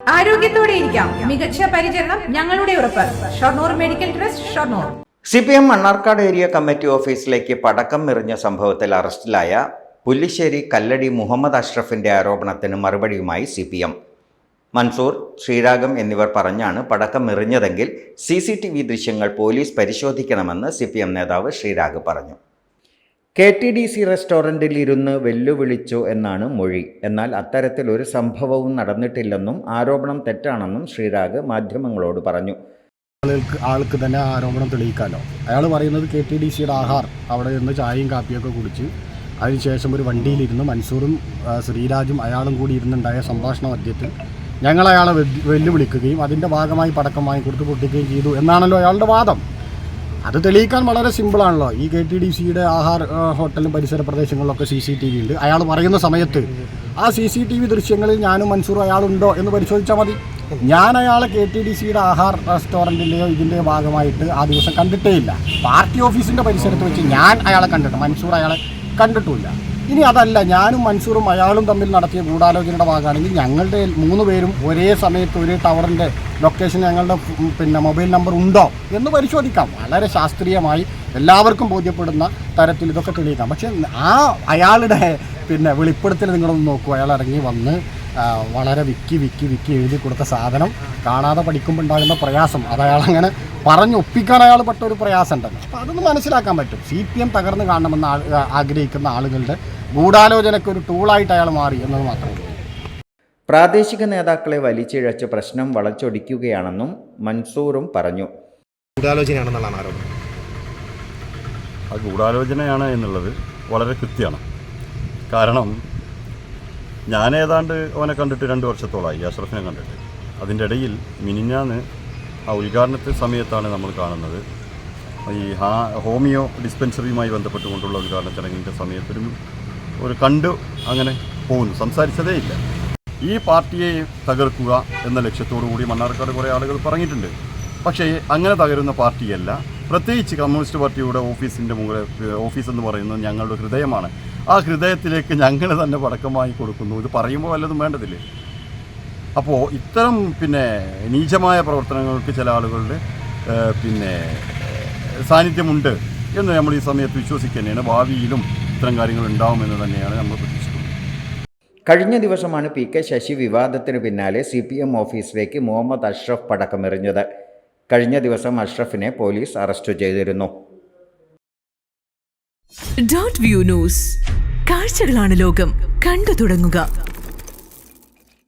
ആരോഗ്യത്തോടെ ഇരിക്കാം. മികച്ച പരിചരണം ഞങ്ങളുടെ ഉറപ്പ്. Shoranur medical trust Shoranur. C P M Mannarkkad area committee ഓഫീസിലേക്ക് പടക്കം എറിഞ്ഞ സംഭവത്തിൽ അറസ്റ്റിലായ പുല്ലിശ്ശേരി കല്ലടി മുഹമ്മദ് അഷ്റഫിന്റെ ആരോപണത്തിന് മറുപടിയുമായി C P M Mansoor Sriragam എന്നിവർ പറഞ്ഞാണ് പടക്കം എറിഞ്ഞതെങ്കിൽ സി സി ടി വി ദൃശ്യങ്ങൾ പോലീസ് പരിശോധിക്കണമെന്ന് സി പി എം നേതാവ് ശ്രീരാഗ് പറഞ്ഞു. കെ ടി ഡി സി റെസ്റ്റോറന്റിൽ ഇരുന്ന് വെല്ലുവിളിച്ചു എന്നാണ് മൊഴി. എന്നാൽ അത്തരത്തിൽ ഒരു സംഭവവും നടന്നിട്ടില്ലെന്നും ആരോപണം തെറ്റാണെന്നും ശ്രീരാഗ് മാധ്യമങ്ങളോട് പറഞ്ഞു. ആളുകൾക്ക് ആൾക്ക് തന്നെ ആരോപണം തെളിയിക്കാമല്ലോ അയാൾ പറയുന്നത് കെ ടി ഡി സിയുടെ ആഹാർ അവിടെ നിന്ന് ചായയും കാപ്പിയൊക്കെ കുടിച്ച് അതിനുശേഷം ഒരു വണ്ടിയിലിരുന്ന് മൻസൂറും ശ്രീരാജും അയാളും കൂടി ഇരുന്നുണ്ടായ സംഭാഷണ മധ്യത്തിൽ ഞങ്ങൾ അയാളെ വെല്ലുവിളിക്കുകയും അതിന്റെ ഭാഗമായി പടക്കം വാങ്ങിക്കൊടുത്ത് പൊട്ടിക്കുകയും ചെയ്തു എന്നാണല്ലോ അയാളുടെ വാദം. അത് തെളിയിക്കാൻ വളരെ സിമ്പിളാണല്ലോ ഈ കെ ടി ഡി സിയുടെ ആഹാർ ഹോട്ടലും പരിസര പ്രദേശങ്ങളിലൊക്കെ സി സി ടി വി ഉണ്ട്. അയാൾ പറയുന്ന സമയത്ത് ആ സി സി ടി വി ദൃശ്യങ്ങളിൽ ഞാനും മൻസൂറും അയാളുണ്ടോ എന്ന് പരിശോധിച്ചാൽ മതി. ഞാൻ അയാളെ കെ ടി ഡി സിയുടെ ആഹാർ റെസ്റ്റോറന്റിന്റെയോ ഇതിന്റെയോ ഭാഗമായിട്ട് ആ ദിവസം കണ്ടിട്ടേ ഇല്ല പാർട്ടി ഓഫീസിന്റെ പരിസരത്ത് വെച്ച് ഞാൻ അയാളെ കണ്ടിട്ട് മൻസൂർ അയാളെ കണ്ടിട്ടുമില്ല. ഇനി അതല്ല ഞാനും മൻസൂറും അയാളും തമ്മിൽ നടത്തിയ ഗൂഢാലോചനയുടെ ഭാഗമാണെങ്കിൽ ഞങ്ങളുടെ മൂന്ന് പേരും ഒരേ സമയത്ത് ഒരേ ടവറിന്റെ ലൊക്കേഷൻ ഞങ്ങളുടെ പിന്നെ മൊബൈൽ നമ്പർ ഉണ്ടോ എന്ന് പരിശോധിക്കാം. വളരെ ശാസ്ത്രീയമായി എല്ലാവർക്കും ബോധ്യപ്പെടുന്ന തരത്തിൽ ഇതൊക്കെ തെളിയിക്കാം. പക്ഷേ ആ അയാളുടെ പിന്നെ വെളിപ്പെടുത്തൽ നിങ്ങളൊന്ന് നോക്കൂ. അയാൾ ഇറങ്ങി വന്ന് വളരെ വിക്കി വിക്കി വിക്കി എഴുതി കൊടുത്ത സാധനം കാണാതെ പഠിക്കുമ്പോൾ ഉണ്ടാകുന്ന പ്രയാസം. അത് അയാൾ അങ്ങനെ പറഞ്ഞു ഒപ്പിക്കാൻ അയാൾ പെട്ട ഒരു പ്രയാസം ഉണ്ടല്ലോ അപ്പോൾ അതൊന്ന് മനസ്സിലാക്കാൻ പറ്റും. സി പി എം തകർന്ന് കാണണമെന്ന് ആഗ്രഹിക്കുന്ന ആളുകളുടെ ഗൂഢാലോചനയ്ക്ക് ഒരു ടൂളായിട്ട് അയാൾ മാറി എന്നത് മാത്രമേ ഉള്ളൂ. പ്രാദേശിക നേതാക്കളെ വലിച്ചിഴച്ച് പ്രശ്നം വളച്ചൊടിക്കുകയാണെന്നും മൻസൂറും പറഞ്ഞു. ഗൂഢാലോചനയാണെന്നുള്ളതാണ് ആരോപണം. ആ ഗൂഢാലോചനയാണ് എന്നുള്ളത് വളരെ കൃത്യമാണ്. കാരണം ഞാൻ ഏതാണ്ട് അവനെ കണ്ടിട്ട് രണ്ട് വർഷത്തോളമായി അഷ്റഫിനെ കണ്ടിട്ട്. അതിന്റെ ഇടയിൽ മിനിഞ്ഞാന്ന് ആ ഉദ്ഘാടനത്തെ സമയത്താണ് നമ്മൾ കാണുന്നത്. ഈ ഹാ ഹോമിയോ ഡിസ്പെൻസറിയുമായി ബന്ധപ്പെട്ടുകൊണ്ടുള്ള ഉദ്ഘാടന ചടങ്ങിന്റെ സമയത്തൊരു ഒരു കണ്ടു അങ്ങനെ പോകുന്നു സംസാരിച്ചതേ ഇല്ല. ഈ പാർട്ടിയെ തകർക്കുക എന്ന ലക്ഷ്യത്തോടു കൂടി മണ്ണാർക്കാട് കുറേ ആളുകൾ പറഞ്ഞിട്ടുണ്ട്. പക്ഷേ അങ്ങനെ തകരുന്ന പാർട്ടിയല്ല. പ്രത്യേകിച്ച് കമ്മ്യൂണിസ്റ്റ് പാർട്ടിയുടെ ഓഫീസിന്റെ മുകളിൽ ഓഫീസ് എന്ന് പറയുന്നത് ഞങ്ങളുടെ ഹൃദയമാണ്. ആ ഹൃദയത്തിലേക്ക് ഞങ്ങൾ തന്നെ പടക്കമായി കൊടുക്കുന്നു. ഇത് പറയുമ്പോൾ വല്ലതും വേണ്ടതില്ലേ? അപ്പോൾ ഇത്തരം പിന്നെ നീചമായ പ്രവർത്തനങ്ങൾക്ക് ചില ആളുകളുടെ പിന്നെ സാന്നിധ്യമുണ്ട് എന്ന് നമ്മൾ ഈ സമയത്ത് വിശ്വസിക്കുന്നതാണ് ഭാവിയിലും ഇത്തരം കാര്യങ്ങൾ ഉണ്ടാവുമെന്ന് തന്നെയാണ് നമ്മൾ പ്രതീക്ഷിക്കുന്നത്. കഴിഞ്ഞ ദിവസമാണ് പി കെ ശശി വിവാദത്തിന് പിന്നാലെ സി പി എം ഓഫീസിലേക്ക് മുഹമ്മദ് അഷ്റഫ് പടക്കമെറിഞ്ഞത്. കഴിഞ്ഞ ദിവസം അഷ്റഫിനെ പോലീസ് അറസ്റ്റ് ചെയ്തിരുന്നു. Dot view news. കാഴ്ചകളാണ് ലോകം. കണ്ടു തുടങ്ങുക.